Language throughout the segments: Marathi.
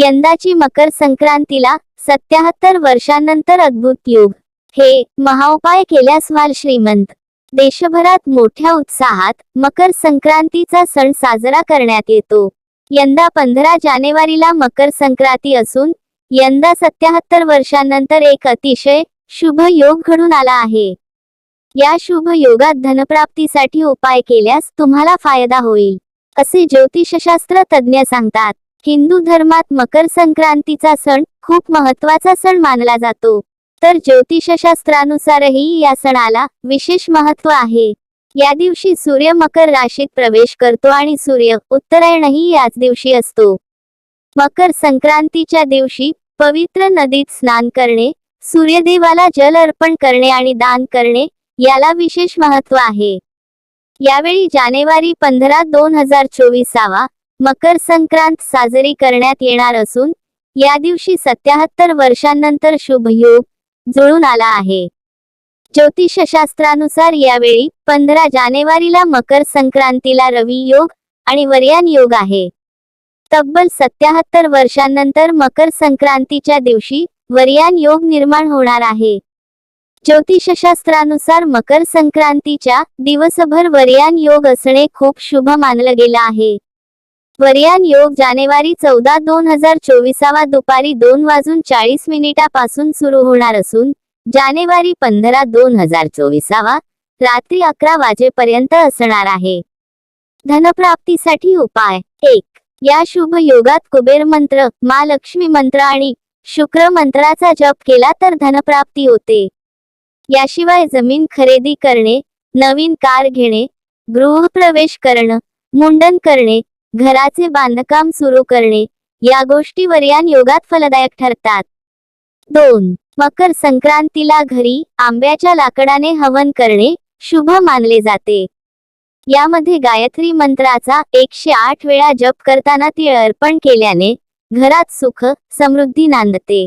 यंदाची मकर संक्रांतीला सत्याहत्तर वर्षांनंतर अद्भुत योग. हे महाउपाय केल्यास व्हाल श्रीमंत. देशभरात मोठ्या उत्साहात मकर संक्रांतीचा सण साजरा करण्यात येतो. यंदा पंधरा जानेवारीला मकर संक्रांती असून यंदा सत्याहत्तर वर्षांनंतर एक अतिशय शुभ योग घडून आला आहे. या शुभ योगात धनप्राप्तीसाठी उपाय केल्यास तुम्हाला फायदा होईल. असे ज्योतिषशास्त्र तज्ज्ञ सांगतात. हिंदू धर्मात मकर संक्रांतीचा सण खूप महत्त्वाचा सण मानला जातो. तर ज्योतिषशास्त्रानुसारही या सणाला विशेष महत्त्व आहे. या दिवशी सूर्य मकर राशीत प्रवेश करतो आणि सूर्य उत्तरायणही याच दिवशी असतो. मकर संक्रांतीच्या दिवशी पवित्र नदीत स्नान करणे सूर्यदेवाला जल अर्पण करणे आणि दान करणे याला विशेष महत्त्व आहे. यावेळी जानेवारी पंधरा दोन हजार चोवीसावा मकर संक्रांत साजरी करण्यात येणार असून या दिवशी सत्याहत्तर वर्षांनंतर शुभ योग जुळून आला आहे. ज्योतिषशास्त्रानुसार यावेळी पंधरा जानेवारीला मकर संक्रांतीला रवी योग आणि वर्यान योग आहे. तब्बल सत्याहत्तर वर्षांनंतर मकर संक्रांतीच्या दिवशी वर्यान योग निर्माण होणार आहे. ज्योतिषशास्त्रानुसार मकर संक्रांतीच्या दिवसभर वर्यान योग असणे खूप शुभ मानलं गेलं आहे. वर्यान योग जानेवारी चौदा दोन हजार चोवीसावा दुपारी दोन वाजून चाळीस मिनिटापासून सुरू होणार असून जानेवारी पंधरा दोन हजार चोवीसावा रात्री अकरा वाजेपर्यंत असणार आहे. धनप्राप्तीसाठी उपाय. एक या शुभ योगात कुबेर मंत्र महालक्ष्मी मंत्र आणि शुक्र मंत्राचा जप केला तर धनप्राप्ती होते. याशिवाय जमीन खरेदी करणे नवीन कार घेणे गृहप्रवेश करणं मुंडन करणे घराचे बांधकाम सुरू करणे या गोष्टी वर्यान योगात फलदायक ठरतात. दोन मकर संक्रांतीला घरी आंब्याच्या लाकडाने हवन करणे शुभ मानले जाते. यामध्ये गायत्री मंत्राचा एकशे आठ वेळा जप करताना ती अर्पण केल्याने घरात सुख समृद्धी नांदते.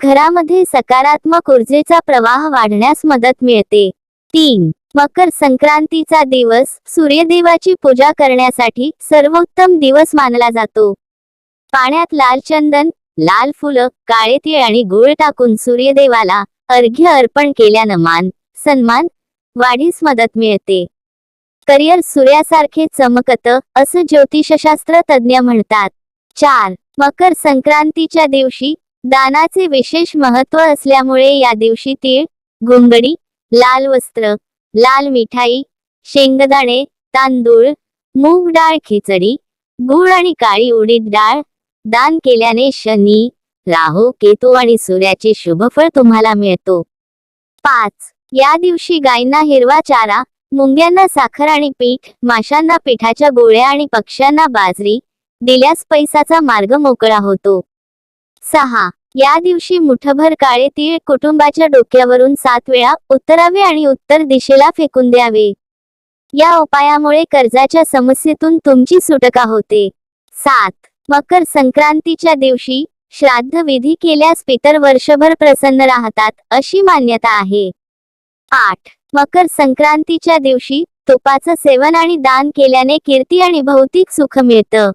घरामध्ये सकारात्मक ऊर्जेचा प्रवाह वाढण्यास मदत मिळते. तीन मकर संक्रांतीचा दिवस सूर्यदेवाची पूजा करण्यासाठी सर्वोत्तम दिवस मानला जातो. पाण्यात लाल चंदन लाल फुलं काळे तीळ आणि गुळ टाकून सूर्यदेवाला अर्घ्य अर्पण केल्यानं मान सन्मान वाढीस मदत मिळते. करिअर सूर्यासारखे चमकत असं ज्योतिषशास्त्र तज्ज्ञ म्हणतात. चार मकर संक्रांतीच्या दिवशी दानाचे विशेष महत्त्व असल्यामुळे या दिवशी तीळ घुंगडी लाल वस्त्र लाल मिठाई शेंगदाणे तांदूळ मूग डाळ खिचडी गूळ आणि काळी उडीद डाळ दान केल्याने शनी राहू केतू आणि सूर्याचे शुभफळ तुम्हाला मिळतो. पाच. या दिवशी गायींना हिरवा चारा मुंग्यांना साखर आणि पीठ माशांना पिठाच्या गोळ्या आणि पक्ष्यांना बाजरी दिल्यास पैसाचा मार्ग मोकळा होतो. सहा. या दिवशी मुठभर काळे तीळ कुटुंबाच्या डोक्यावरून सात वेळा उत्तरावे आणि उत्तर दिशेला फेकून द्यावे. या उपायामुळे कर्जाच्या समस्येतून तुमची सुटका होते. सात. मकर संक्रांतीच्या दिवशी श्राद्ध विधी केल्यास पितर वर्षभर प्रसन्न राहतात अशी मान्यता आहे. आठ. मकर संक्रांतीच्या दिवशी तुपाचं सेवन आणि दान केल्याने कीर्ती आणि भौतिक सुख मिळतं.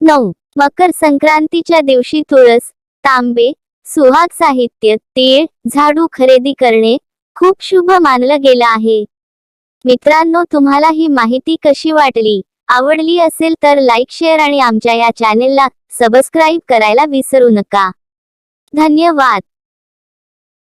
नऊ. मकर संक्रांतीच्या दिवशी तुळस तांबे सुहाग साहित्य तीळ झाडू खरेदी करणे खूप शुभ मानलं गेलं आहे. मित्रांनो तुम्हाला ही माहिती कशी वाटली? आवडली असेल तर लाईक शेअर आणि आमच्या या चॅनेलला सबस्क्राईब करायला विसरू नका. धन्यवाद.